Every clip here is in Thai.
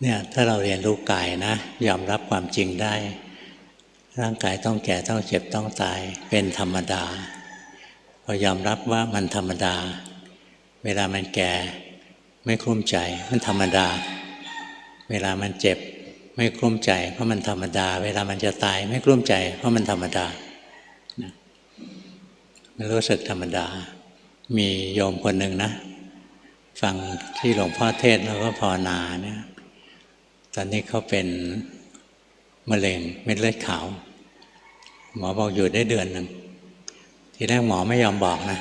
เนี่ยถ้าเราเรียนรู้กายนะ ยอมรับความจริงได้ ร่างกายต้องแก่ต้องเจ็บต้องตาย เป็นธรรมดา พอยอมรับว่ามันธรรมดา เวลามันแก่ไม่คลุ้มใจมันธรรมดา เวลามันเจ็บไม่กลุ้มใจเพราะมันธรรมดา เวลามันจะตายไม่กลุ้มใจ เพราะมันธรรมดามันรู้สึกธรรมดา มีโยมคนหนึ่งนะ ฟังที่หลวงพ่อเทศแล้วก็ภาวนาเนี่ย ตอนนี้เขาเป็นมะเร็งเม็ดเลือดขาว หมอบอกอยู่ได้เดือนหนึ่ง ทีแรกหมอไม่ยอมบอกนะ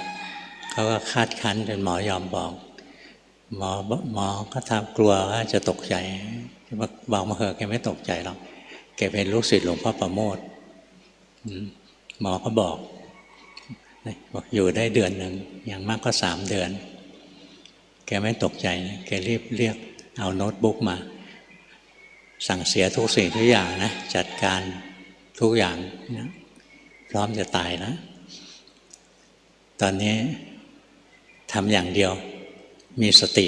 เขาก็คาดคั้นจนหมอยอมบอก หมอหมอก็ทำกลัวว่าจะตกใจบอกมาเหอะแกไม่ตกใจหรอกแกเป็นลูกศิษย์หลวงพ่อประโมทหมอก็บอกบอกอยู่ได้เดือนหนึ่งอย่างมากก็สามเดือน แกไม่ตกใจ แกรีบเรียกเอาโน้ตบุ๊กมา สั่งเสียทุกสิ่งทุกอย่างนะจัดการทุกอย่างนะพร้อมจะตายแล้ว ตอนนี้ทำอย่างเดียวมีสติ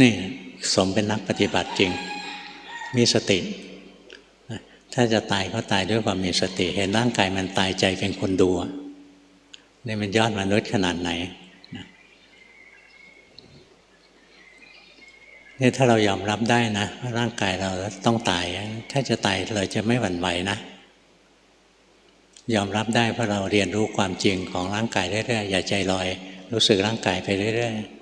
นี่สมเป็นนักปฏิบัติจริง มีสติ ถ้าจะตายก็ตายด้วยความมีสติ เห็นร่างกายมันตายใจเป็นคนดูนี่มันยอดมนุษย์ขนาดไหน นี่ถ้าเรายอมรับได้นะว่าร่างกายเราต้องตาย ถ้าจะตายเราจะไม่หวั่นไหวนะ ยอมรับได้เพราะเราเรียนรู้ความจริงของร่างกายเรื่อยๆอย่าใจลอย รู้สึกร่างกายไปเรื่อยๆ